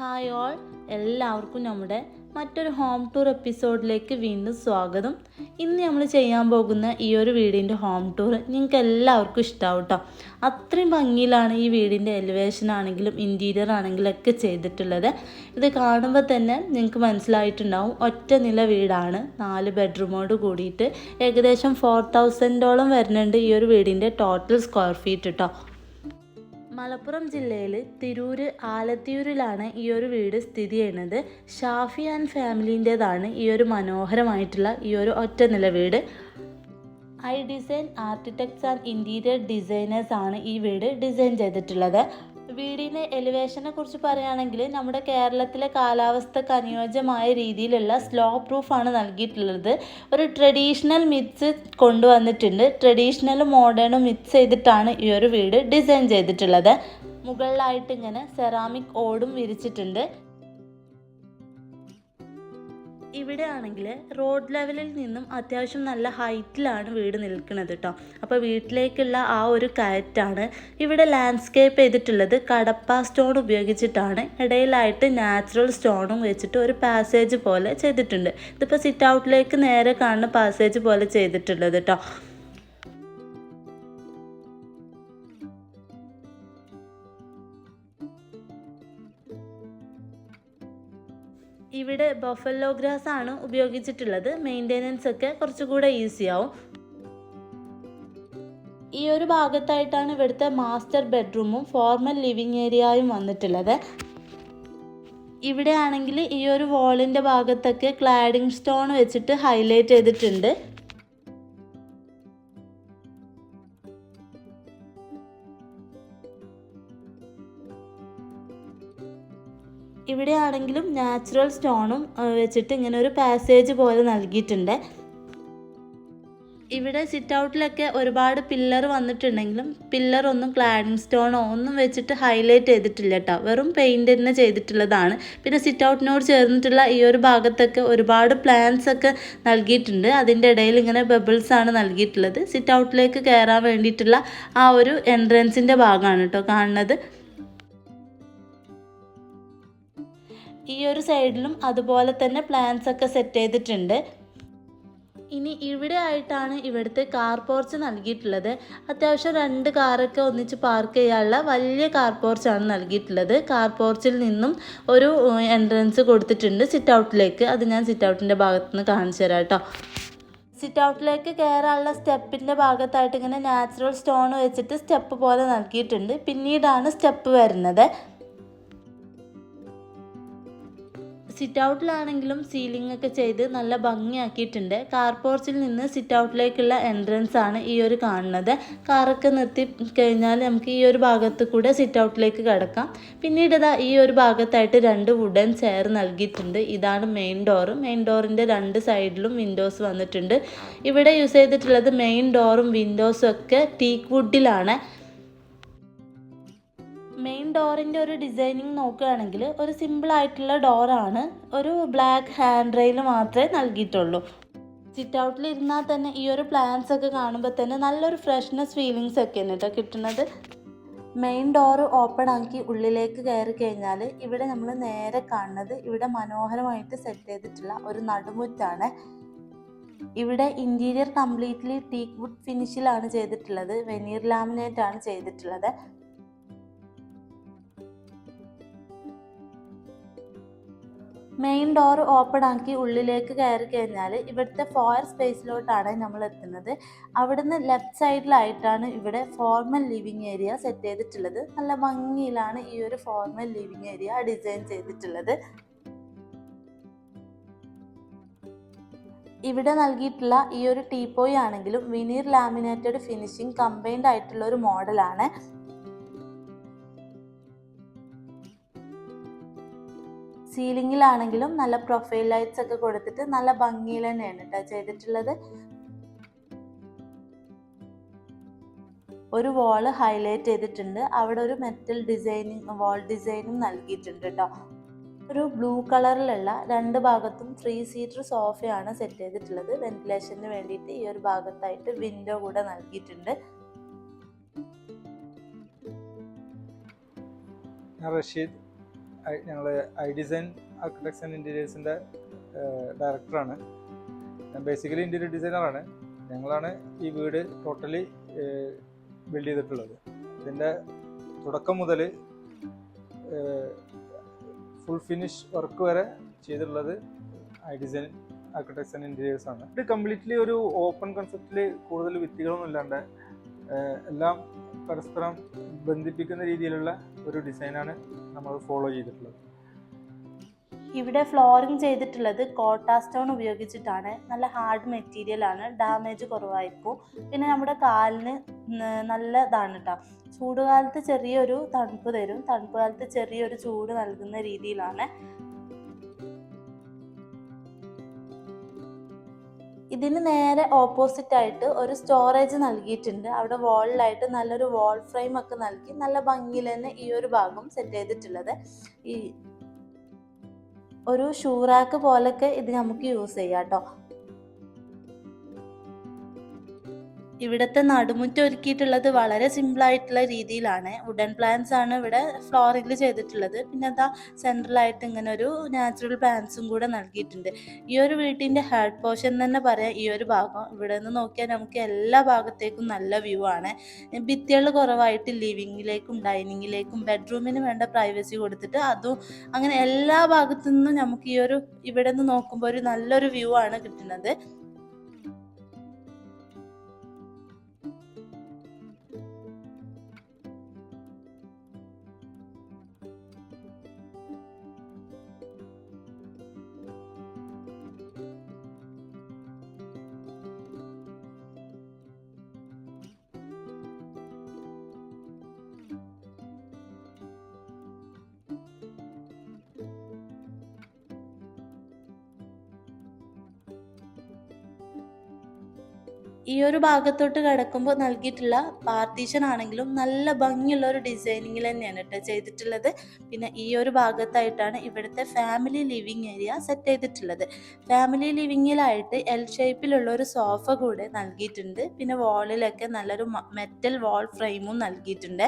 Hi all എല്ലാവർക്കും നമ്മുടെ മറ്റൊരു ഹോം ടൂർ എപ്പിസോഡിലേക്ക് വീണ്ടും സ്വാഗതം. ഇന്ന് നമ്മൾ ചെയ്യാൻ പോകുന്ന ഈ ഒരു വീടിന്റെ ഹോം ടൂർ നിങ്ങൾക്ക് എല്ലാവർക്കും ഇഷ്ടമാവും കേട്ടോ അത്രയും ഭംഗിയിലാണ് ഈ വീടിന്റെ എലിവേഷൻ ആണെങ്കിലും ഇന്റീരിയർ ആണെങ്കിലും ഒക്കെ ചെയ്തിട്ടുള്ളത്. ഇത് കാണുമ്പോൾ തന്നെ നിങ്ങൾക്ക് മനസ്സിലായിട്ടുണ്ടാവും ഒറ്റ നില വീടാണ്. നാല് ബെഡ്റൂമോട് കൂടിയിട്ട് ഏകദേശം ഫോർ തൗസൻഡോളം വരുന്നുണ്ട് ഈ ഒരു വീടിന്റെ ടോട്ടൽ സ്ക്വയർ ഫീറ്റ് കേട്ടോ മലപ്പുറം ജില്ലയിൽ തിരൂര് ആലത്തിയൂരിലാണ് ഈ ഒരു വീട് സ്ഥിതി ചെയ്യുന്നത്. ഷാഫി ആൻഡ് ഫാമിലിന്റെതാണ് ഈ ഒരു മനോഹരമായിട്ടുള്ള ഈ ഒരു ഒറ്റ നില വീട്. I design architects and interior designers ആണ് ഈ വീട് ഡിസൈൻ ചെയ്തിട്ടുള്ളത്. വീടിന്റെ എലിവേഷനെ കുറിച്ച് പറയുകയാണെങ്കിൽ നമ്മുടെ കേരളത്തിലെ കാലാവസ്ഥക്ക് അനുയോജ്യമായ രീതിയിലുള്ള സ്ലോ പ്രൂഫാണ് നൽകിയിട്ടുള്ളത്. ഒരു ട്രഡീഷണൽ മിക്സ് കൊണ്ടുവന്നിട്ടുണ്ട്. ട്രഡീഷണലും മോഡേണും മിക്സ് ചെയ്തിട്ടാണ് ഈ ഒരു വീട് ഡിസൈൻ ചെയ്തിട്ടുള്ളത്. മുകളിലായിട്ട് ഇങ്ങനെ സെറാമിക് ഓടും വിരിച്ചിട്ടുണ്ട്. ഇവിടെ ആണെങ്കിൽ റോഡ് ലെവലിൽ നിന്നും അത്യാവശ്യം നല്ല ഹൈറ്റിലാണ് വീട് നിൽക്കുന്നത് കേട്ടോ അപ്പോൾ വീട്ടിലേക്കുള്ള ആ ഒരു കയറ്റാണ് ഇവിടെ ലാൻഡ്സ്കേപ്പ് ചെയ്തിട്ടുള്ളത്. കടപ്പ സ്റ്റോൺ ഉപയോഗിച്ചിട്ടാണ്. ഇടയിലായിട്ട് നാച്ചുറൽ സ്റ്റോണും വെച്ചിട്ട് ഒരു പാസേജ് പോലെ ചെയ്തിട്ടുണ്ട്. ഇതിപ്പോൾ സിറ്റ് ഔട്ടിലേക്ക് നേരെ കാണുന്ന പാസേജ് പോലെ ചെയ്തിട്ടുള്ളത് കേട്ടോ ഇവിടെ ബഫല്ലോ ഗ്രാസ് ആണ് ഉപയോഗിച്ചിട്ടുള്ളത്. മെയിന്റെനൻസ് ഒക്കെ കുറച്ചുകൂടെ ഈസി ആവും ഈ ഒരു ഭാഗത്തായിട്ടാണ് ഇവിടുത്തെ മാസ്റ്റർ ബെഡ്റൂമും ഫോർമൽ ലിവിങ് ഏരിയയും വന്നിട്ടുള്ളത്. ഇവിടെ ആണെങ്കിൽ ഈ ഒരു വാളിന്റെ ഭാഗത്തൊക്കെ ക്ലാഡിംഗ് സ്റ്റോൺ വെച്ചിട്ട് ഹൈലൈറ്റ് ചെയ്തിട്ടുണ്ട്. ഇവിടെ ആണെങ്കിലും നാച്ചുറൽ സ്റ്റോണും വെച്ചിട്ട് ഇങ്ങനെ ഒരു പാസേജ് പോലെ നൽകിയിട്ടുണ്ട്. ഇവിടെ സിറ്റ് ഔട്ടിലൊക്കെ ഒരുപാട് പില്ലർ വന്നിട്ടുണ്ടെങ്കിലും പില്ലർ ഒന്നും ക്ലാഡിംഗ് സ്റ്റോണോ ഒന്നും വെച്ചിട്ട് ഹൈലൈറ്റ് ചെയ്തിട്ടില്ല കേട്ടോ വെറും പെയിന്റ് തന്നെ ചെയ്തിട്ടുള്ളതാണ്. പിന്നെ സിറ്റ് ഔട്ടിനോട് ചേർന്നിട്ടുള്ള ഈ ഒരു ഭാഗത്തൊക്കെ ഒരുപാട് പ്ലാന്റ്സ് ഒക്കെ നൽകിയിട്ടുണ്ട്. അതിന്റെ ഇടയിൽ ഇങ്ങനെ ബബിൾസ് ആണ് നൽകിയിട്ടുള്ളത്. സിറ്റ് ഔട്ടിലേക്ക് കയറാൻ വേണ്ടിയിട്ടുള്ള ആ ഒരു എൻട്രൻസിന്റെ ഭാഗമാണ് കേട്ടോ കാണുന്നത്. ഈ ഒരു സൈഡിലും അതുപോലെ തന്നെ പ്ലാന്റ്സ് ഒക്കെ സെറ്റ് ചെയ്തിട്ടുണ്ട്. ഇനി ഇവിടെ ആയിട്ടാണ് ഇവിടുത്തെ കാർ പോർച്ച് നൽകിയിട്ടുള്ളത്. അത്യാവശ്യം രണ്ട് കാറൊക്കെ ഒന്നിച്ച് പാർക്ക് ചെയ്യാനുള്ള വലിയ കാർ പോർച്ചാണ് നൽകിയിട്ടുള്ളത്. കാർ പോർച്ചിൽ നിന്നും ഒരു എൻട്രൻസ് കൊടുത്തിട്ടുണ്ട് സിറ്റ് ഔട്ടിലേക്ക് അത് ഞാൻ സിറ്റ് ഔട്ടിന്റെ ഭാഗത്തുനിന്ന് കാണിച്ചു തരാം കേട്ടോ. സിറ്റ് ഔട്ടിലേക്ക് കയറാനുള്ള സ്റ്റെപ്പിന്റെ ഭാഗത്തായിട്ട് ഇങ്ങനെ നാച്ചുറൽ സ്റ്റോൺ വെച്ചിട്ട് സ്റ്റെപ്പ് പോലെ നൽകിയിട്ടുണ്ട്. പിന്നീടാണ് സ്റ്റെപ്പ് വരുന്നത്. സിറ്റ് ഔട്ടിലാണെങ്കിലും സീലിംഗ് ഒക്കെ ചെയ്ത് നല്ല ഭംഗിയാക്കിയിട്ടുണ്ട്. കാർ പോർച്ചിൽ നിന്ന് സിറ്റ് ഔട്ടിലേക്കുള്ള എൻട്രൻസ് ആണ് ഈ ഒരു കാണുന്നത്. കാറൊക്കെ നിർത്തി കഴിഞ്ഞാൽ നമുക്ക് ഈ ഒരു ഭാഗത്ത് കൂടെ സിറ്റ് ഔട്ടിലേക്ക് കിടക്കാം. പിന്നീട് ഇതാ ഈ ഒരു ഭാഗത്തായിട്ട് രണ്ട് വുഡൻ ചെയർ നൽകിയിട്ടുണ്ട്. ഇതാണ് മെയിൻ ഡോറ് മെയിൻ ഡോറിന്റെ രണ്ട് സൈഡിലും വിൻഡോസ് വന്നിട്ടുണ്ട്. ഇവിടെ യൂസ് ചെയ്തിട്ടുള്ളത് മെയിൻ ഡോറും വിൻഡോസും ഒക്കെ ടീക്ക് വുഡിലാണ് മെയിൻ ഡോറിന്റെ ഒരു ഡിസൈനിങ് നോക്കുകയാണെങ്കിൽ ഒരു സിമ്പിൾ ആയിട്ടുള്ള ഡോറാണ് ഒരു ബ്ലാക്ക് ഹാൻഡ് റെയിൽ മാത്രമേ നൽകിയിട്ടുള്ളൂ. സിറ്റ് ഔട്ടിൽ ഇരുന്നാൽ തന്നെ ഈ ഒരു പ്ലാന്റ്സ് ഒക്കെ കാണുമ്പോൾ തന്നെ നല്ലൊരു ഫ്രഷ്നെസ് ഫീലിങ്സ് ഒക്കെയാണ് കേട്ടോ കിട്ടുന്നത്. മെയിൻ ഡോറ് ഓപ്പൺ ആക്കി ഉള്ളിലേക്ക് കയറി കഴിഞ്ഞാൽ ഇവിടെ നമ്മൾ നേരെ കാണുന്നത് ഇവിടെ മനോഹരമായിട്ട് സെറ്റ് ചെയ്തിട്ടുള്ള ഒരു നടുമുറ്റാണ്. ഇവിടെ ഇന്റീരിയർ കംപ്ലീറ്റ്ലി ടീക്ക് വുഡ് ഫിനിഷിലാണ് ചെയ്തിട്ടുള്ളത്. വെനീർ ലാമിനേറ്റ് ആണ് ചെയ്തിട്ടുള്ളത്. മെയിൻ ഡോർ ഓപ്പൺ ആക്കി ഉള്ളിലേക്ക് കയറി കഴിഞ്ഞാൽ ഇവിടുത്തെ ഫോയർ സ്പേസിലോട്ടാണ് നമ്മൾ എത്തുന്നത്. അവിടുന്ന് ലെഫ്റ്റ് സൈഡിലായിട്ടാണ് ഇവിടെ ഫോർമൽ ലിവിങ് ഏരിയ സെറ്റ് ചെയ്തിട്ടുള്ളത്. നല്ല ഭംഗിയിലാണ് ഈ ഒരു ഫോർമൽ ലിവിങ് ഏരിയ ഡിസൈൻ ചെയ്തിട്ടുള്ളത്. ഇവിടെ നൽകിയിട്ടുള്ള ഈ ഒരു ടീപ്പോയി ആണെങ്കിലും വിനീർ ലാമിനേറ്റഡ് ഫിനിഷിംഗ് കമ്പൈൻഡ് ആയിട്ടുള്ള ഒരു മോഡലാണ് സീലിങ്ങിലാണെങ്കിലും നല്ല പ്രൊഫൈൽ ലൈറ്റ്സ് ഒക്കെ കൊടുത്തിട്ട് നല്ല ഭംഗിയിൽ തന്നെയാണ് കേട്ടോ ചെയ്തിട്ടുള്ളത്. ഒരു വാൾ ഹൈലൈറ്റ് ചെയ്തിട്ടുണ്ട്. അവിടെ ഒരു മെറ്റൽ ഡിസൈനിങ് വാൾ ഡിസൈനും നൽകിയിട്ടുണ്ട് കേട്ടോ ഒരു ബ്ലൂ കളറിലുള്ള രണ്ട് ഭാഗത്തും ത്രീ സീറ്റർ സോഫയാണ് സെറ്റ് ചെയ്തിട്ടുള്ളത്. വെന്റിലേഷന് വേണ്ടിയിട്ട് ഈ ഒരു ഭാഗത്തായിട്ട് വിൻഡോ കൂടെ നൽകിയിട്ടുണ്ട്. റഷീദ്. ഞങ്ങൾ ഐ ഡിസൈൻ ആർക്കിടെക്ചർ ആൻഡ് ഇന്റീരിയേഴ്സിന്റെ ഡയറക്ടറാണ്. ഞാൻ ബേസിക്കലി ഇന്റീരിയർ ഡിസൈനറാണ് ഞങ്ങളാണ് ഈ വീട് ടോട്ടലി ബിൽഡ് ചെയ്തിട്ടുള്ളത്. ഇതിന്റെ തുടക്കം മുതൽ ഫുൾ ഫിനിഷ് വർക്ക് വരെ ചെയ്തിട്ടുള്ളത് I design architecture and interiors ആണ്. ഇത് കംപ്ലീറ്റ്ലി ഒരു ഓപ്പൺ കൺസെപ്റ്റിൽ കൂടുതൽ വിത്തികളൊന്നും ഇല്ലാണ്ട് എല്ലാം പരസ്പരം ബന്ധിപ്പിക്കുന്ന രീതിയിലുള്ള ഒരു ഡിസൈനാണ് നമ്മൾ ഫോളോ ചെയ്തിട്ടുള്ളത്. ഇവിടെ ഫ്ലോറിങ് ചെയ്തിട്ടുള്ളത് കോട്ടാ സ്റ്റോൺ ഉപയോഗിച്ചിട്ടാണ്. നല്ല ഹാർഡ് മെറ്റീരിയൽ ആണ്. ഡാമേജ് കുറവായിരിക്കും. പിന്നെ നമ്മുടെ കാലിന് നല്ലതാണ് കേട്ടോ ചൂടുകാലത്ത് ചെറിയൊരു തണുപ്പ് തരും. തണുപ്പ് കാലത്ത് ചെറിയൊരു ചൂട് നൽകുന്ന രീതിയിലാണ് ഇതിന് നേരെ ഓപ്പോസിറ്റ് ആയിട്ട് ഒരു സ്റ്റോറേജ് നൽകിയിട്ടുണ്ട്. അവിടെ വാളിലായിട്ട് നല്ലൊരു വാൾ ഫ്രെയിം ഒക്കെ നൽകി നല്ല ഭംഗിയിൽ തന്നെ ഈ ഒരു ഭാഗം സെറ്റ് ചെയ്തിട്ടുള്ളത്. ഈ ഒരു ഷൂറാക്ക് പോലൊക്കെ ഇത് നമുക്ക് യൂസ് ചെയ്യാം കേട്ടോ ഇവിടുത്തെ നടുമുറ്റം ഒരുക്കിയിട്ടുള്ളത് വളരെ സിമ്പിൾ ആയിട്ടുള്ള രീതിയിലാണ്. വുഡൻ പ്ലാന്റ്സ് ആണ് ഇവിടെ ഫ്ലോറിൽ ചെയ്തിട്ടുള്ളത്. പിന്നെ അതാ സെൻട്രലായിട്ട് ഇങ്ങനെ ഒരു നാച്ചുറൽ പ്ലാന്റ്സും കൂടെ നൽകിയിട്ടുണ്ട്. ഈ ഒരു വീട്ടിന്റെ ഹെഡ് പോർഷൻ തന്നെ പറയാം ഈ ഒരു ഭാഗം. ഇവിടെ നിന്ന് നോക്കിയാൽ നമുക്ക് എല്ലാ ഭാഗത്തേക്കും നല്ല വ്യൂ ആണ്. ഭിത്തികൾ കുറവായിട്ട് ലിവിങ്ങിലേക്കും ഡൈനിങ്ങിലേക്കും ബെഡ്റൂമിന് വേണ്ട പ്രൈവസി കൊടുത്തിട്ട് അതും അങ്ങനെ എല്ലാ ഭാഗത്തു നിന്നും നമുക്ക് ഈ ഒരു ഇവിടെ നിന്ന് നോക്കുമ്പോൾ ഒരു നല്ലൊരു വ്യൂ ആണ് കിട്ടുന്നത്. ഒരു ഭാഗത്തോട്ട് കിടക്കുമ്പോൾ നൽകിയിട്ടുള്ള പാർട്ടീഷൻ ആണെങ്കിലും നല്ല ഭംഗിയുള്ള ഒരു ഡിസൈനിങ്ങിൽ തന്നെയാണ് കേട്ടോ ചെയ്തിട്ടുള്ളത്. പിന്നെ ഈ ഒരു ഭാഗത്തായിട്ടാണ് ഇവിടുത്തെ ഫാമിലി ലിവിങ് ഏരിയ സെറ്റ് ചെയ്തിട്ടുള്ളത്. ഫാമിലി ലിവിങ്ങിലായിട്ട് എൽ ഷേപ്പിലുള്ള ഒരു സോഫ കൂടെ നൽകിയിട്ടുണ്ട്. പിന്നെ വാളിലൊക്കെ നല്ലൊരു മെറ്റൽ വാൾ ഫ്രെയിമും നൽകിയിട്ടുണ്ട്.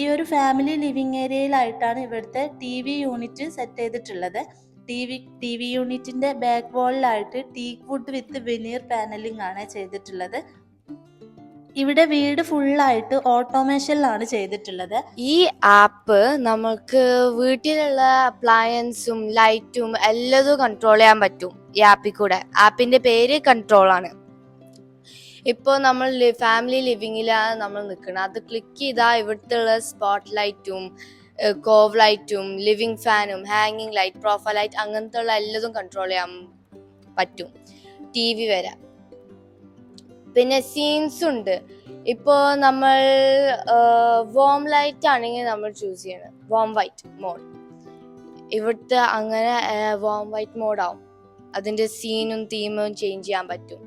ഈ ഒരു ഫാമിലി ലിവിങ് ഏരിയയിലായിട്ടാണ് ഇവിടുത്തെ ടി വി യൂണിറ്റ് സെറ്റ് ചെയ്തിട്ടുള്ളത്. ടി വി ടി വി യൂണിറ്റിന്റെ back വാളിലായിട്ട് teak wood with veneer panelling ആണ് ചെയ്തിട്ടുള്ളത്. ഇവിടെ വീട് ഫുള്ളായിട്ട് ഓട്ടോമേഷനിലാണ് ചെയ്തിട്ടുള്ളത്. ഈ ആപ്പ് നമുക്ക് വീട്ടിലുള്ള അപ്ലയൻസും ലൈറ്റും എല്ലതും കൺട്രോൾ ചെയ്യാൻ പറ്റും ഈ ആപ്പിൽ കൂടെ. ആപ്പിന്റെ പേര് കൺട്രോൾ ആണ്. ഇപ്പോൾ നമ്മൾ ഫാമിലി ലിവിങ്ങിലാണ് നമ്മൾ നിൽക്കുന്നത് അത് ക്ലിക്ക് ചെയ്താൽ ഇവിടുത്തെ സ്പോട്ട് ലൈറ്റും കോവ് ലൈറ്റും ലിവിങ് ഫാനും ഹാങ്ങിങ് ലൈറ്റ് പ്രൊഫൈൽ ലൈറ്റ് അങ്ങനത്തെ ഉള്ള എല്ലതും കൺട്രോൾ ചെയ്യാൻ പറ്റും. ടി വി വരെ. പിന്നെ സീൻസ് ഉണ്ട്. ഇപ്പോൾ നമ്മൾ വോം ലൈറ്റ് ആണെങ്കിൽ നമ്മൾ ചൂസ് ചെയ്യണം. വോം വൈറ്റ് മോഡ് ഇവിടുത്തെ അങ്ങനെ വോം വൈറ്റ് മോഡാവും അതിന്റെ സീനും തീമും ചേഞ്ച് ചെയ്യാൻ പറ്റും.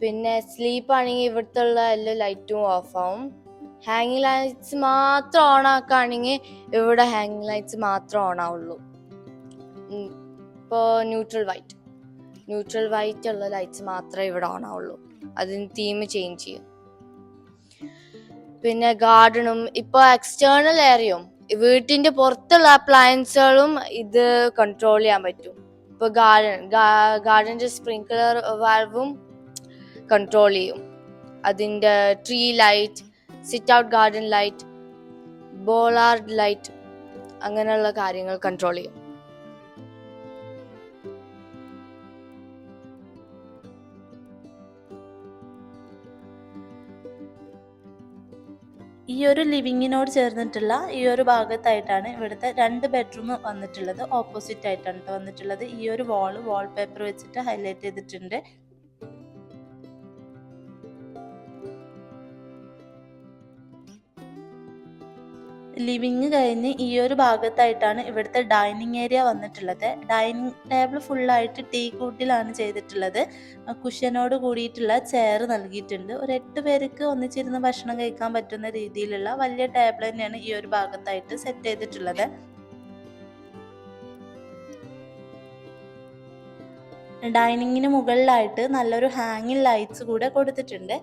പിന്നെ സ്ലീപ്പ് ആണെങ്കിൽ ഇവിടുത്തെ എല്ലാ ലൈറ്റും ഓഫ് ആവും. ഹാങ്ങിങ് ലൈറ്റ്സ് മാത്രം ഓൺ ആക്കുകയാണെങ്കിൽ ഇവിടെ ഹാങ്ങിങ് ലൈറ്റ്സ് മാത്രം ഓൺ ആവുള്ളൂ. ഇപ്പോൾ ന്യൂട്രൽ വൈറ്റ് ന്യൂട്രൽ വൈറ്റ് ഉള്ള ലൈറ്റ്സ് മാത്രമേ ഇവിടെ ഓൺ ആവുള്ളൂ. അതിന് തീം ചേഞ്ച് ചെയ്യും. പിന്നെ ഗാർഡനും ഇപ്പോൾ എക്സ്റ്റേണൽ ഏരിയയും വീട്ടിന്റെ പുറത്തുള്ള അപ്ലയൻസുകളും ഇത് കൺട്രോൾ ചെയ്യാൻ പറ്റും. ഇപ്പൊ ഗാർഡൻ ഗാർഡന്റെ സ്പ്രിങ്ക്ലർ വാൽവും കൺട്രോൾ ചെയ്യും. അതിന്റെ tree light sit out garden light bollard light അങ്ങനെയുള്ള കാര്യങ്ങൾ കൺട്രോൾ ചെയ്യും. ഈ ഒരു ലിവിങ്ങിനോട് ചേർന്നിട്ടുള്ള ഈ ഒരു ഭാഗത്തായിട്ടാണ് ഇവിടുത്തെ രണ്ട് ബെഡ്റൂം വന്നിട്ടുള്ളത്. ഓപ്പോസിറ്റ് ആയിട്ടാണ് ട്ടോ വന്നിട്ടുള്ളത്. ഈ ഒരു വാൾ വാൾ പേപ്പർ വെച്ചിട്ട് ഹൈലൈറ്റ് ചെയ്തിട്ടുണ്ട്. ലിവിങ് കഴിഞ്ഞ് ഈ ഒരു ഭാഗത്തായിട്ടാണ് ഇവിടുത്തെ ഡൈനിങ് ഏരിയ വന്നിട്ടുള്ളത്. ഡൈനിങ് ടേബിൾ ഫുള്ളായിട്ട് ടീ കൂട്ടിലാണ് ചെയ്തിട്ടുള്ളത്. കുഷനോട് കൂടിയിട്ടുള്ള ചെയർ നൽകിയിട്ടുണ്ട്. ഒരു എട്ട് പേർക്ക് ഒന്നിച്ചിരുന്ന് ഭക്ഷണം കഴിക്കാൻ പറ്റുന്ന രീതിയിലുള്ള വലിയ ടേബിൾ തന്നെയാണ് ഈ ഒരു ഭാഗത്തായിട്ട് സെറ്റ് ചെയ്തിട്ടുള്ളത്. ഡൈനിങ്ങിന് മുകളിലായിട്ട് നല്ലൊരു ഹാങ്ങിങ് ലൈറ്റ്സ് കൂടെ കൊടുത്തിട്ടുണ്ട്.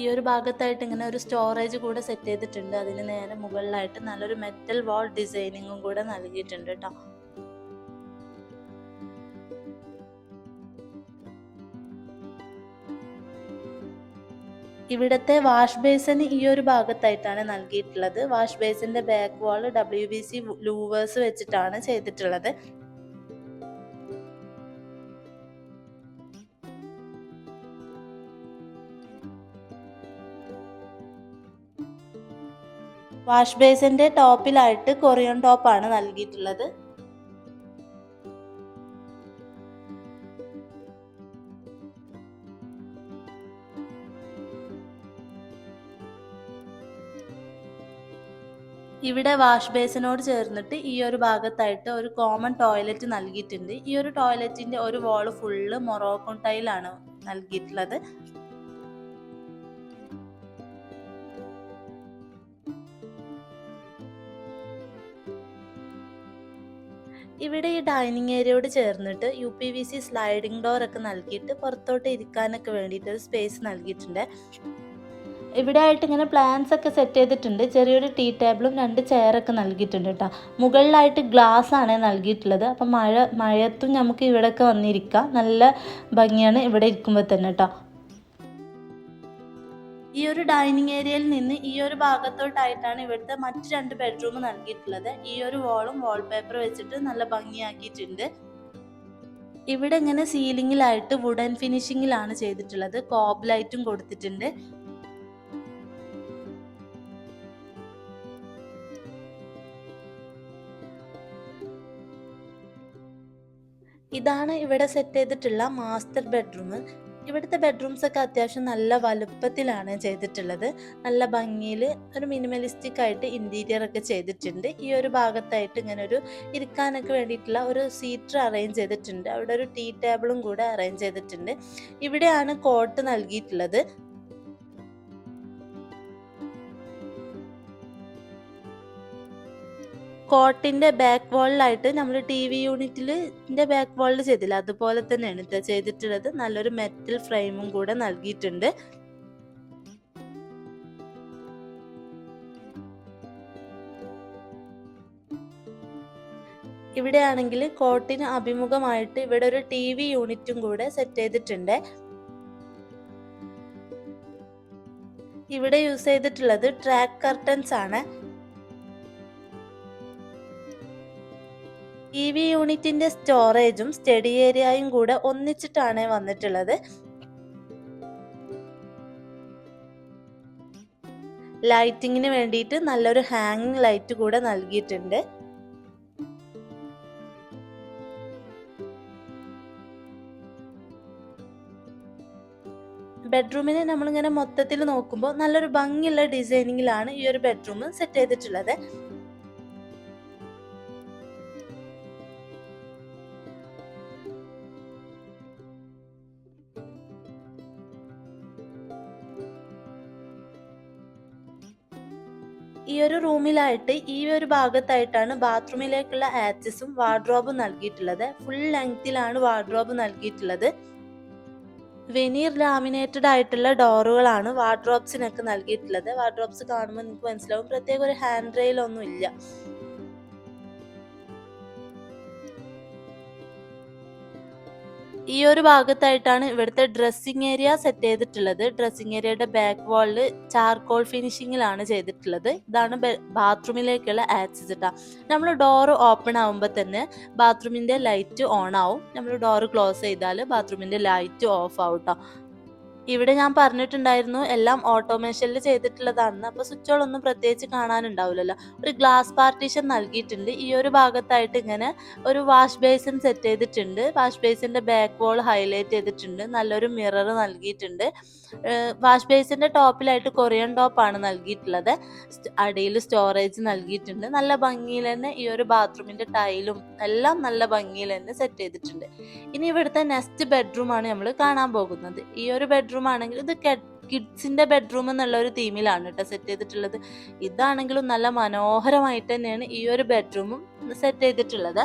ഈ ഒരു ഭാഗത്തായിട്ട് ഇങ്ങനെ ഒരു സ്റ്റോറേജ് കൂടെ സെറ്റ് ചെയ്തിട്ടുണ്ട്. അതിന് നേരെ മുകളിലായിട്ട് നല്ലൊരു മെറ്റൽ വാൾ ഡിസൈനിങ്ങും കൂടെ നൽകിയിട്ടുണ്ട് കേട്ടോ ഇവിടത്തെ വാഷ് ബേസിന് ഈ ഒരു ഭാഗത്തായിട്ടാണ് നൽകിയിട്ടുള്ളത്. Wash ബേസിന്റെ back wall W B C louvers വെച്ചിട്ടാണ് ചെയ്തിട്ടുള്ളത്. വാഷ് ബേസിന്റെ ടോപ്പിലായിട്ട് കൊറിയൻ ടോപ്പാണ് നൽകിയിട്ടുള്ളത്. ഇവിടെ വാഷ് ബേസിനോട് ചേർന്നിട്ട് ഈ ഒരു ഭാഗത്തായിട്ട് ഒരു കോമൺ ടോയ്ലറ്റ് നൽകിയിട്ടുണ്ട്. ഈ ഒരു ടോയ്ലറ്റിന്റെ ഒരു വാൾ ഫുള്ള് മൊറോക്കോൺ ടൈലാണ് നൽകിയിട്ടുള്ളത്. ഡൈനിങ് ഏരിയയോട് ചേർന്നിട്ട് U P V C sliding door ഒക്കെ നൽകിയിട്ട് പുറത്തോട്ട് ഇരിക്കാനൊക്കെ വേണ്ടിയിട്ട് ഒരു സ്പേസ് നൽകിയിട്ടുണ്ട്. ഇവിടെ ആയിട്ട് ഇങ്ങനെ പ്ലാൻസ് ഒക്കെ സെറ്റ് ചെയ്തിട്ടുണ്ട്. ചെറിയൊരു ടീ ടേബിളും രണ്ട് ചെയറൊക്കെ നൽകിയിട്ടുണ്ട് കേട്ടോ മുകളിലായിട്ട് ഗ്ലാസ് ആണ് നൽകിയിട്ടുള്ളത്. അപ്പം മഴ മഴയത്തും നമുക്ക് ഇവിടെയൊക്കെ വന്നിരിക്കാം. നല്ല ഭംഗിയാണ് ഇവിടെ ഇരിക്കുമ്പോൾ തന്നെ കേട്ടോ ഈ ഒരു ഡൈനിങ് ഏരിയയിൽ നിന്ന് ഈ ഒരു ഭാഗത്തോട്ടായിട്ടാണ് ഇവിടുത്തെ മറ്റു രണ്ട് ബെഡ്റൂം നൽകിയിട്ടുള്ളത്. ഈ ഒരു വാളും വാൾപേപ്പർ വെച്ചിട്ട് നല്ല ഭംഗിയാക്കിയിട്ടുണ്ട്. ഇവിടെ ഇങ്ങനെ സീലിംഗിലായിട്ട് വുഡൻ ഫിനിഷിങ്ങിലാണ് ചെയ്തിട്ടുള്ളത്. കോബ് ലൈറ്റും കൊടുത്തിട്ടുണ്ട്. ഇതാണ് ഇവിടെ സെറ്റ് ചെയ്തിട്ടുള്ള മാസ്റ്റർ ബെഡ്റൂം ഇവിടുത്തെ ബെഡ്റൂംസ് ഒക്കെ അത്യാവശ്യം നല്ല വലുപ്പത്തിലാണ് ചെയ്തിട്ടുള്ളത്. നല്ല ഭംഗിയിൽ ഒരു മിനിമലിസ്റ്റിക് ആയിട്ട് ഇന്റീരിയർ ഒക്കെ ചെയ്തിട്ടുണ്ട്. ഈ ഒരു ഭാഗത്തായിട്ട് ഇങ്ങനെ ഒരു ഇരിക്കാനൊക്കെ വേണ്ടിയിട്ടുള്ള ഒരു സീറ്റർ അറേഞ്ച് ചെയ്തിട്ടുണ്ട്. അവിടെ ഒരു ടീ ടേബിളും കൂടെ അറേഞ്ച് ചെയ്തിട്ടുണ്ട്. ഇവിടെയാണ് കോട്ട് നൽകിയിട്ടുള്ളത്. കോട്ടിന്റെ ബാക്ക് വാളിലായിട്ട് നമ്മൾ ടി വി യൂണിറ്റിന്റെ ബാക്ക് വാളിൽ ചെയ്തില്ല. അതുപോലെ തന്നെയാണ് ഇത് ചെയ്തിട്ടുള്ളത്. നല്ലൊരു മെറ്റൽ ഫ്രെയിമും കൂടെ നൽകിയിട്ടുണ്ട്. ഇവിടെയാണെങ്കിൽ കോട്ടിന് അഭിമുഖമായിട്ട് ഇവിടെ ഒരു ടി വി യൂണിറ്റും കൂടെ സെറ്റ് ചെയ്തിട്ടുണ്ട്. ഇവിടെ യൂസ് ചെയ്തിട്ടുള്ളത് ട്രാക്ക് കർട്ടൻസ് ആണ്. ഇ വി യൂണിറ്റിന്റെ സ്റ്റോറേജും സ്റ്റഡി ഏരിയയും കൂടെ ഒന്നിച്ചിട്ടാണ് വന്നിട്ടുള്ളത്. ലൈറ്റിങ്ങിന് വേണ്ടിയിട്ട് നല്ലൊരു ഹാങ്ങിങ് ലൈറ്റ് കൂടെ നൽകിയിട്ടുണ്ട്. ബെഡ്റൂമിനെ നമ്മളിങ്ങനെ മൊത്തത്തിൽ നോക്കുമ്പോൾ നല്ലൊരു ഭംഗിയുള്ള ഡിസൈനിങ്ങിലാണ് ഈ ഒരു ബെഡ്റൂം സെറ്റ് ചെയ്തിട്ടുള്ളത്. റൂമിലായിട്ട് ഈ ഒരു ഭാഗത്തായിട്ടാണ് ബാത്റൂമിലേക്കുള്ള ആക്സസും വാർഡ്രോബും നൽകിയിട്ടുള്ളത്. ഫുൾ ലെങ്തിലാണ് വാർഡ്രോബ് നൽകിയിട്ടുള്ളത്. വെനീർ ലാമിനേറ്റഡ് ആയിട്ടുള്ള ഡോറുകളാണ് വാർഡ്രോബ്സിനൊക്കെ നൽകിയിട്ടുള്ളത്. വാർഡ്രോബ്സ് കാണുമ്പോൾ നിങ്ങൾക്ക് മനസ്സിലാവും. പ്രത്യേക ഒരു ഹാൻഡ് റെയിൽ ഒന്നും ഇല്ല ഈ ഒരു ഭാഗത്തായിട്ടാണ് ഇവിടുത്തെ ഡ്രസ്സിങ് ഏരിയ സെറ്റ് ചെയ്തിട്ടുള്ളത്. ഡ്രസ്സിങ് ഏരിയയുടെ ബാക്ക് വാളിൽ ചാർക്കോൾ ഫിനിഷിങ്ങിലാണ് ചെയ്തിട്ടുള്ളത്. ഇതാണ് ബാത്റൂമിലേക്കുള്ള ആക്സസ് കേട്ടോ നമ്മൾ ഡോർ ഓപ്പൺ ആവുമ്പോൾ തന്നെ ബാത്റൂമിന്റെ ലൈറ്റ് ഓൺ ആവും. നമ്മൾ ഡോർ ക്ലോസ് ചെയ്താൽ ബാത്റൂമിന്റെ ലൈറ്റ് ഓഫ് ആവും കേട്ടോ ഇവിടെ ഞാൻ പറഞ്ഞിട്ടുണ്ടായിരുന്നു എല്ലാം ഓട്ടോമേഷനിൽ ചെയ്തിട്ടുള്ളതാണെന്ന്. അപ്പൊ സ്വിച്ചുകളൊന്നും പ്രത്യേകിച്ച് കാണാനുണ്ടാവില്ലല്ലോ. ഒരു ഗ്ലാസ് പാർട്ടീഷൻ നൽകിയിട്ടുണ്ട്. ഈ ഒരു ഭാഗത്തായിട്ട് ഇങ്ങനെ ഒരു വാഷ് ബേസിൻ സെറ്റ് ചെയ്തിട്ടുണ്ട്. വാഷ് ബേസിന്റെ ബാക്ക് വോൾ ഹൈലൈറ്റ് ചെയ്തിട്ടുണ്ട്. നല്ലൊരു മിറർ നൽകിയിട്ടുണ്ട്. വാഷ് ബേസിന്റെ ടോപ്പിലായിട്ട് കൊറിയൻ ടോപ്പാണ് നൽകിയിട്ടുള്ളത്. അടിയിൽ സ്റ്റോറേജ് നൽകിയിട്ടുണ്ട്. നല്ല ഭംഗിയിൽ തന്നെ ഈ ഒരു ബാത്റൂമിന്റെ ടൈലും എല്ലാം നല്ല ഭംഗിയിൽ തന്നെ സെറ്റ് ചെയ്തിട്ടുണ്ട്. ഇനി ഇവിടുത്തെ നെക്സ്റ്റ് ബെഡ്റൂം ആണ് നമ്മൾ കാണാൻ പോകുന്നത്. ഈ ഒരു ബെഡ്റൂം ആണെങ്കിൽ ഇത് കിഡ്സിന്റെ ബെഡ്റൂം എന്നുള്ള ഒരു തീമിലാണ് കേട്ടോ സെറ്റ് ചെയ്തിട്ടുള്ളത്. ഇതാണെങ്കിലും നല്ല മനോഹരമായിട്ട് തന്നെയാണ് ഈ ഒരു ബെഡ്റൂമും സെറ്റ് ചെയ്തിട്ടുള്ളത്.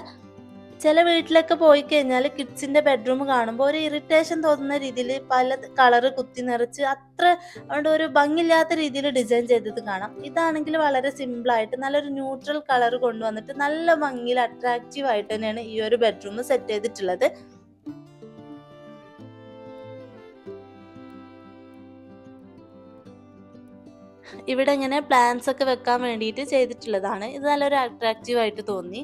ചില വീട്ടിലൊക്കെ പോയി കഴിഞ്ഞാൽ കിഡ്സിന്റെ ബെഡ്റൂം കാണുമ്പോൾ ഒരു ഇറിറ്റേഷൻ തോന്നുന്ന രീതിയിൽ പല കളറ് കുത്തി നിറച്ച് അത്ര അതുകൊണ്ട് ഒരു ഭംഗില്ലാത്ത രീതിയിൽ ഡിസൈൻ ചെയ്തത് കാണാം. ഇതാണെങ്കിൽ വളരെ സിമ്പിളായിട്ട് നല്ലൊരു ന്യൂട്രൽ കളർ കൊണ്ടുവന്നിട്ട് നല്ല ഭംഗിയിൽ അട്രാക്റ്റീവ് ആയിട്ട് തന്നെയാണ് ഈ ഒരു ബെഡ്റൂം സെറ്റ് ചെയ്തിട്ടുള്ളത്. ഇവിടെ ഇങ്ങനെ പ്ലാന്റ്സ് ഒക്കെ വെക്കാൻ വേണ്ടിയിട്ട് ചെയ്തിട്ടുള്ളതാണ്. ഇത് നല്ലൊരു അട്രാക്റ്റീവ് ആയിട്ട് തോന്നി.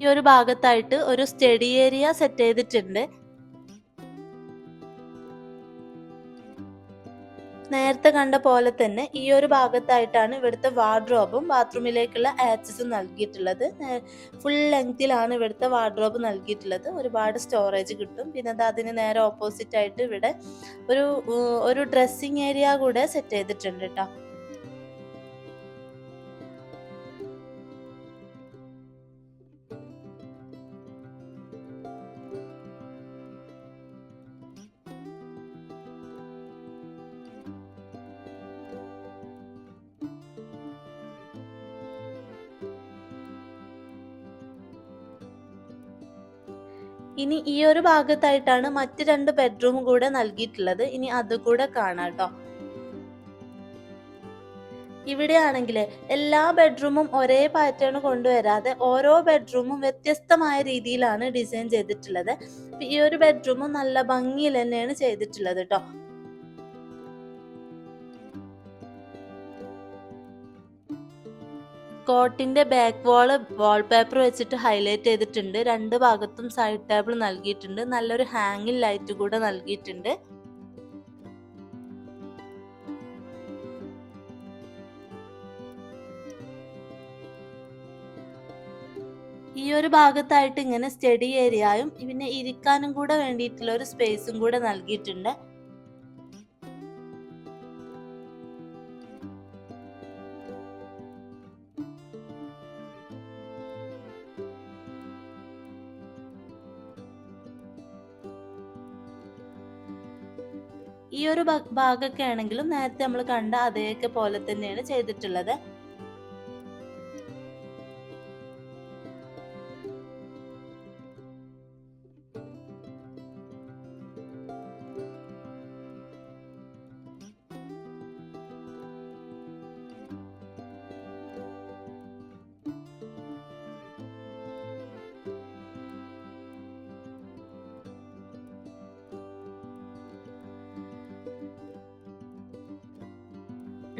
ഈ ഒരു ഭാഗത്തായിട്ട് ഒരു സ്റ്റഡി ഏരിയ സെറ്റ് ചെയ്തിട്ടുണ്ട്. നേരത്തെ കണ്ട പോലെ തന്നെ ഈ ഒരു ഭാഗത്തായിട്ടാണ് ഇവിടുത്തെ വാർഡ്രോബും ബാത്റൂമിലേക്കുള്ള ആക്സസും നൽകിയിട്ടുള്ളത്. ഫുൾ ലെങ്തിലാണ് ഇവിടുത്തെ വാർഡ്രോബ് നൽകിയിട്ടുള്ളത്. ഒരുപാട് സ്റ്റോറേജ് കിട്ടും. പിന്നെ അത് അതിന് നേരെ ഓപ്പോസിറ്റ് ആയിട്ട് ഇവിടെ ഒരു ഒരു ഡ്രസ്സിങ് ഏരിയ കൂടെ സെറ്റ് ചെയ്തിട്ടുണ്ട് കേട്ടോ ഇനി ഈ ഒരു ഭാഗത്തായിട്ടാണ് മറ്റ് രണ്ട് ബെഡ്റൂം കൂടെ നൽകിയിട്ടുള്ളത്. ഇനി അതുകൂടെ കാണാം കേട്ടോ ഇവിടെയാണെങ്കിൽ എല്ലാ ബെഡ്റൂമും ഒരേ പാറ്റേൺ കൊണ്ടുവരാതെ ഓരോ ബെഡ്റൂമും വ്യത്യസ്തമായ രീതിയിലാണ് ഡിസൈൻ ചെയ്തിട്ടുള്ളത്. ഈ ഒരു ബെഡ്റൂമും നല്ല ഭംഗിയിൽ തന്നെയാണ് ചെയ്തിട്ടുള്ളത് കേട്ടോ കോട്ടിന്റെ ബാക്ക് വാൾ വാൾപേപ്പർ വെച്ചിട്ട് ഹൈലൈറ്റ് ചെയ്തിട്ടുണ്ട്. രണ്ട് ഭാഗത്തും സൈഡ് ടേബിൾ നൽകിയിട്ടുണ്ട്. നല്ലൊരു ഹാങ്ങിൽ ലൈറ്റ് കൂടെ നൽകിയിട്ടുണ്ട്. ഈ ഒരു ഭാഗത്തായിട്ട് ഇങ്ങനെ സ്റ്റഡി ഏരിയയും പിന്നെ ഇരിക്കാനും കൂടെ വേണ്ടിയിട്ടുള്ള ഒരു സ്പേസും കൂടെ നൽകിയിട്ടുണ്ട്. ഈ ഒരു ഭാഗമൊക്കെ ആണെങ്കിലും നേരത്തെ നമ്മൾ കണ്ട അതേക്കെ പോലെ തന്നെയാണ് ചെയ്തിട്ടുള്ളത്.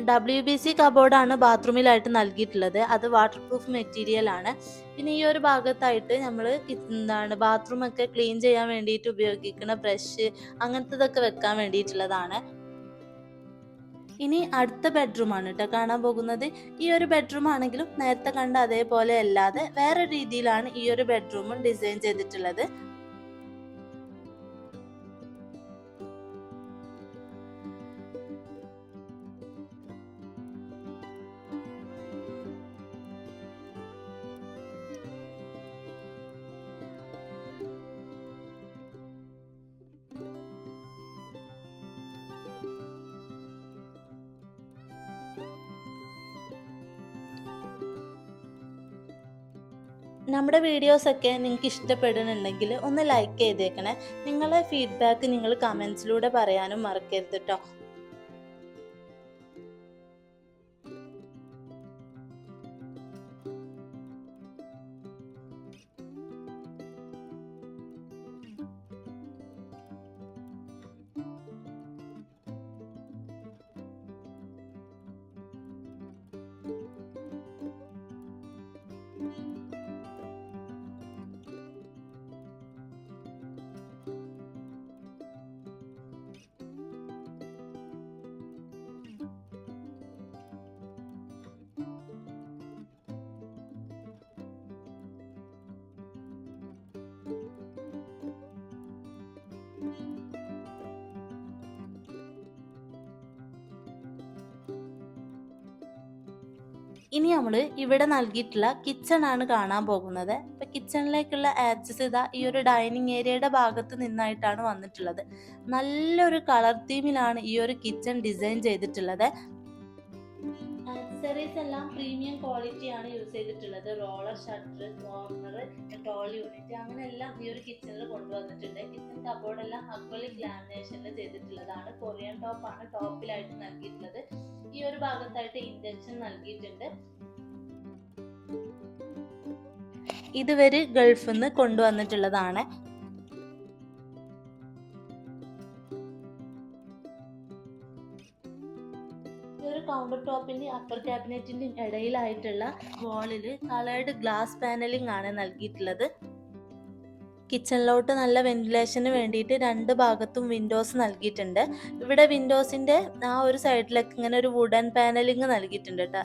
ഡബ്ല്യു ബി സി കബോർഡാണ് ബാത്റൂമിലായിട്ട് നൽകിയിട്ടുള്ളത്. അത് വാട്ടർ പ്രൂഫ് മെറ്റീരിയൽ ആണ്. പിന്നെ ഈ ഒരു ഭാഗത്തായിട്ട് നമ്മൾ എന്താണ് ബാത്റൂം ഒക്കെ ക്ലീൻ ചെയ്യാൻ വേണ്ടിയിട്ട് ഉപയോഗിക്കുന്ന ബ്രഷ് അങ്ങനത്തതൊക്കെ വെക്കാൻ വേണ്ടിയിട്ടുള്ളതാണ്. ഇനി അടുത്ത ബെഡ്റൂമാണ് കേട്ടോ കാണാൻ പോകുന്നത്. ഈ ഒരു ബെഡ്റൂം ആണെങ്കിലും നേരത്തെ കണ്ട അതേപോലെ അല്ലാതെ വേറെ രീതിയിലാണ് ഈ ഒരു ബെഡ്റൂമും ഡിസൈൻ ചെയ്തിട്ടുള്ളത്. നമ്മുടെ വീഡിയോസൊക്കെ നിങ്ങൾക്ക് ഇഷ്ടപ്പെടുന്നുണ്ടെങ്കിൽ ഒന്ന് ലൈക്ക് ചെയ്തേക്കണേ. നിങ്ങളെ ഫീഡ്ബാക്ക് നിങ്ങൾ കമൻസിലൂടെ പറയാനും മറക്കരുത് കേട്ടോ ഇനി നമ്മൾ ഇവിടെ നൽകിയിട്ടുള്ള കിച്ചൺ ആണ് കാണാൻ പോകുന്നത്. അപ്പൊ കിച്ചണിലേക്കുള്ള ആക്സസ് ഇതാ ഈ ഒരു ഡൈനിങ് ഏരിയയുടെ ഭാഗത്ത് നിന്നായിട്ടാണ് വന്നിട്ടുള്ളത്. നല്ലൊരു കളർ തീമിലാണ് ഈ ഒരു കിച്ചൺ ഡിസൈൻ ചെയ്തിട്ടുള്ളത്. ആക്സറീസ് എല്ലാം പ്രീമിയം ക്വാളിറ്റി ആണ് യൂസ് ചെയ്തിട്ടുള്ളത്. Roller shutter corner tall unit അങ്ങനെ എല്ലാം ഈ ഒരു കിച്ചണിൽ കൊണ്ടുവന്നിട്ടുണ്ട്. കിച്ചൺ കബോർഡ് എല്ലാം അക്വലിക് ലാമിനേഷനിൽ ചെയ്തിട്ടുള്ളതാണ്. കൊറിയൻ ടോപ്പ് ആണ് ടോപ്പിലായിട്ട് നൽകിയിട്ടുള്ളത്. ഈ ഒരു ഭാഗത്തായിട്ട് ഇൻഡക്ഷൻ നൽകിയിട്ടുണ്ട്. ഇതുവരെ ഗൾഫിൽ നിന്ന് കൊണ്ടുവന്നിട്ടുള്ളതാണ്. ഒരു കൗണ്ടർ ടോപ്പിന്റെ അപ്പർ ക്യാബിനറ്റിന്റെ ഇടയിലായിട്ടുള്ള വാളിൽ കളേർഡ് ഗ്ലാസ് പാനലിംഗ് ആണ് നൽകിയിട്ടുള്ളത്. കിച്ചണിലോട്ട് നല്ല വെന്റിലേഷന് വേണ്ടിയിട്ട് രണ്ട് ഭാഗത്തും വിൻഡോസ് നൽകിയിട്ടുണ്ട്. ഇവിടെ വിൻഡോസിന്റെ ആ ഒരു സൈഡിലേക്ക് ഇങ്ങനെ ഒരു വുഡൻ പാനലിങ് നൽകിയിട്ടുണ്ട് കേട്ടോ.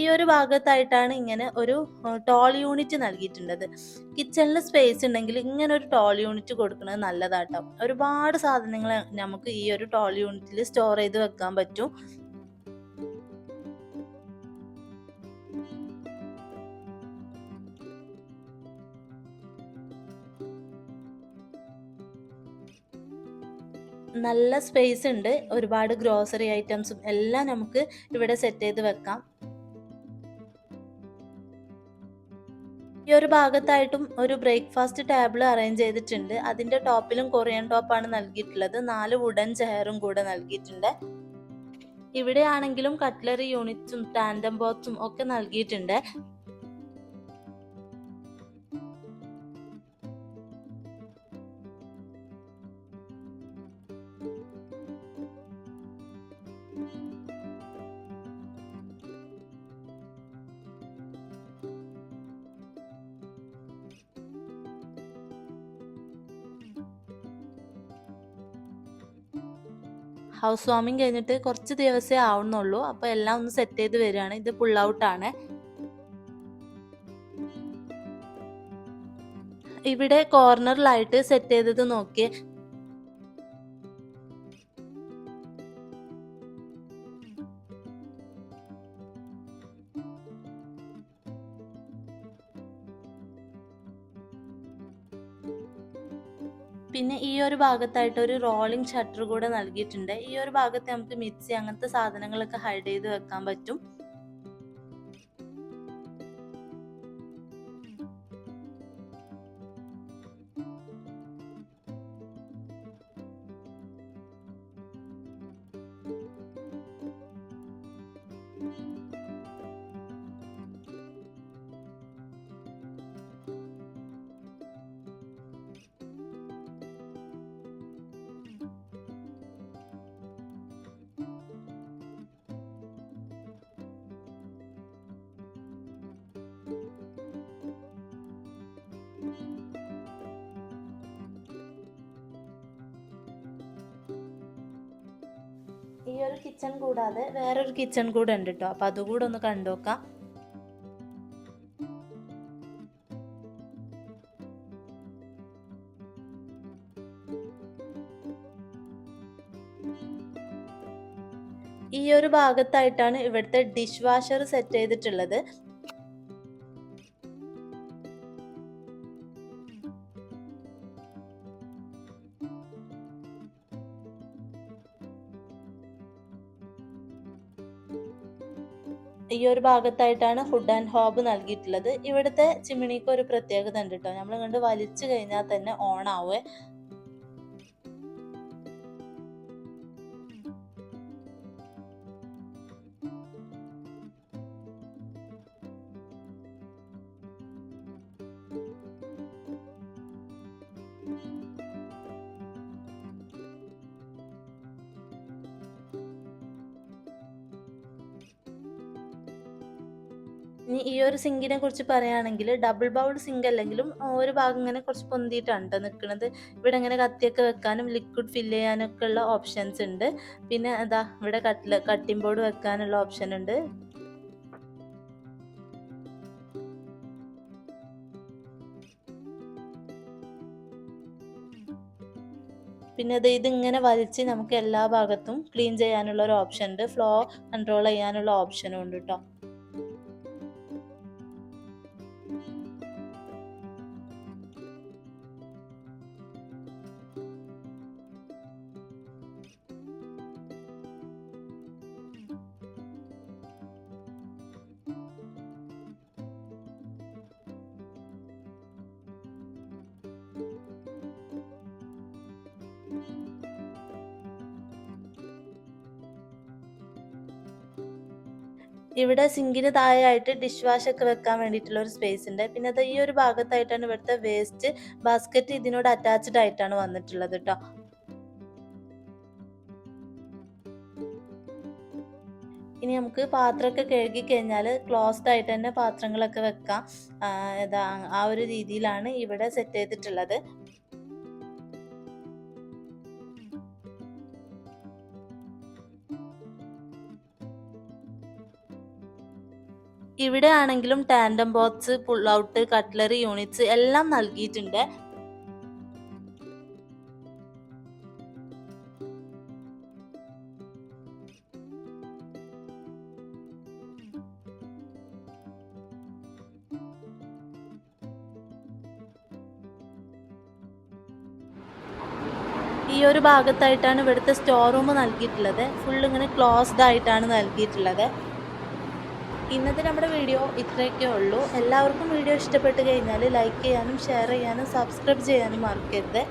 ഈ ഒരു ഭാഗത്തായിട്ടാണ് ഇങ്ങനെ ഒരു ടോൾ യൂണിറ്റ് നൽകിയിട്ടുള്ളത്. കിച്ചണിൽ സ്പേസ് ഉണ്ടെങ്കിൽ ഇങ്ങനെ ഒരു ടോൾ യൂണിറ്റ് കൊടുക്കുന്നത് നല്ലതാട്ടോ. ഒരുപാട് സാധനങ്ങൾ നമുക്ക് ഈ ഒരു ടോൾ യൂണിറ്റിൽ സ്റ്റോർ ചെയ്ത് വെക്കാൻ പറ്റും. നല്ല സ്പേസ് ഉണ്ട്. ഒരുപാട് ഗ്രോസറി ഐറ്റംസും എല്ലാം നമുക്ക് ഇവിടെ സെറ്റ് ചെയ്ത് വെക്കാം. ഈ ഒരു ഭാഗത്തായിട്ടും ഒരു ബ്രേക്ക്ഫാസ്റ്റ് ടേബിൾ അറേഞ്ച് ചെയ്തിട്ടുണ്ട്. അതിന്റെ ടോപ്പിലും കൊറിയൻ ടോപ്പാണ് നൽകിയിട്ടുള്ളത്. നാല് വുഡൻ ചെയറും കൂടെ നൽകിയിട്ടുണ്ട്. ഇവിടെയാണെങ്കിലും കട്ട്ലറി യൂണിറ്റ്സും ടാൻഡം ബോക്സും ഒക്കെ നൽകിയിട്ടുണ്ട്. ഹൗസ് വാമിങ് കഴിഞ്ഞിട്ട് കുറച്ച് ദിവസമേ ആവുന്നുള്ളൂ. അപ്പോൾ എല്ലാം ഒന്ന് സെറ്റ് ചെയ്ത് വരികയാണ്. ഇത് പുൾ ആണ്. ഇവിടെ കോർണറിലായിട്ട് സെറ്റ് ചെയ്തത് നോക്കിയേ. പിന്നെ ഈ ഒരു ഭാഗത്തായിട്ട് ഒരു റോളിംഗ് ഷട്ടർ കൂടെ നൽകിയിട്ടുണ്ട്. ഈ ഒരു ഭാഗത്ത് നമുക്ക് മിക്സി അങ്ങനത്തെ സാധനങ്ങളൊക്കെ ഹൈഡ് ചെയ്ത് വെക്കാൻ പറ്റും. ഈ ഒരു കിച്ചൺ കൂടാതെ വേറൊരു കിച്ചൺ കൂടെ ഉണ്ട് കേട്ടോ അപ്പൊ അതുകൂടെ ഒന്ന് കണ്ടു നോക്കാം. ഈ ഒരു ഭാഗത്തായിട്ടാണ് ഇവിടുത്തെ ഡിഷ് വാഷർ സെറ്റ് ചെയ്തിട്ടുള്ളത്. ഒരു ഭാഗത്തായിട്ടാണ് ഫുഡ് ആൻഡ് ഹോബ് നൽകിയിട്ടുള്ളത്. ഇവിടുത്തെ ചിമ്മിണിക്ക് ഒരു പ്രത്യേകത ഉണ്ട് കേട്ടോ നമ്മൾ കണ്ട് വലിച്ചു കഴിഞ്ഞാൽ തന്നെ ഓൺ ഇനി ഈ ഒരു സിങ്കിനെ കുറിച്ച് പറയുകയാണെങ്കിൽ ഡബിൾ ബൗൾ സിങ്ക് അല്ലെങ്കിലും ഒരു ഭാഗം ഇങ്ങനെ കുറച്ച് പൊന്തിയിട്ടാണ് നിൽക്കുന്നത് ഇവിടെ ഇങ്ങനെ കത്തിയൊക്കെ വെക്കാനും ലിക്വിഡ് ഫില്ല് ചെയ്യാനൊക്കെ ഉള്ള ഓപ്ഷൻസ് ഉണ്ട്. പിന്നെ അതാ ഇവിടെ കട്ടിൽ കട്ടിംഗ് ബോർഡ് വെക്കാനുള്ള ഓപ്ഷൻ ഉണ്ട്. പിന്നെ അത് ഇതിങ്ങനെ വലിച്ച് നമുക്ക് എല്ലാ ഭാഗത്തും ക്ലീൻ ചെയ്യാനുള്ള ഒരു ഓപ്ഷൻ ഉണ്ട്. ഫ്ലോ കൺട്രോൾ ചെയ്യാനുള്ള ഓപ്ഷനും ഉണ്ട് കേട്ടോ ഇവിടെ സിങ്കിന് താഴെയായിട്ട് ഡിഷ് വാഷ് ഒക്കെ വെക്കാൻ വേണ്ടിയിട്ടുള്ള ഒരു സ്പേസ് ഉണ്ട്. പിന്നെ അത് ഈ ഒരു ഭാഗത്തായിട്ടാണ് ഇവിടുത്തെ വേസ്റ്റ് ബാസ്ക്കറ്റ് ഇതിനോട് അറ്റാച്ച്ഡ് ആയിട്ടാണ് വന്നിട്ടുള്ളത് കേട്ടോ ഇനി നമുക്ക് പാത്രമൊക്കെ കഴുകി കഴിഞ്ഞാൽ ക്ലോസ്ഡ് ആയിട്ട് തന്നെ പാത്രങ്ങളൊക്കെ വെക്കാം. ഇതാ ആ ഒരു രീതിയിലാണ് ഇവിടെ സെറ്റ് ചെയ്തിട്ടുള്ളത്. ഇവിടെ ആണെങ്കിലും tandem box pull out cutlery units എല്ലാം നൽകിയിട്ടുണ്ട്. ഈ ഒരു ഭാഗത്തായിട്ടാണ് ഇവിടുത്തെ സ്റ്റോർ റൂം നൽകിയിട്ടുള്ളത്. ഫുൾ ഇങ്ങനെ ക്ലോസ്ഡ് ആയിട്ടാണ് നൽകിയിട്ടുള്ളത്. ഇന്നത്തെ നമ്മുടെ വീഡിയോ ഇത്രയൊക്കെ ഉള്ളൂ. എല്ലാവർക്കും വീഡിയോ ഇഷ്ടപ്പെട്ട് കഴിഞ്ഞാൽ ലൈക്ക് ചെയ്യാനും ഷെയർ ചെയ്യാനും സബ്സ്ക്രൈബ് ചെയ്യാനും മറക്കരുത്.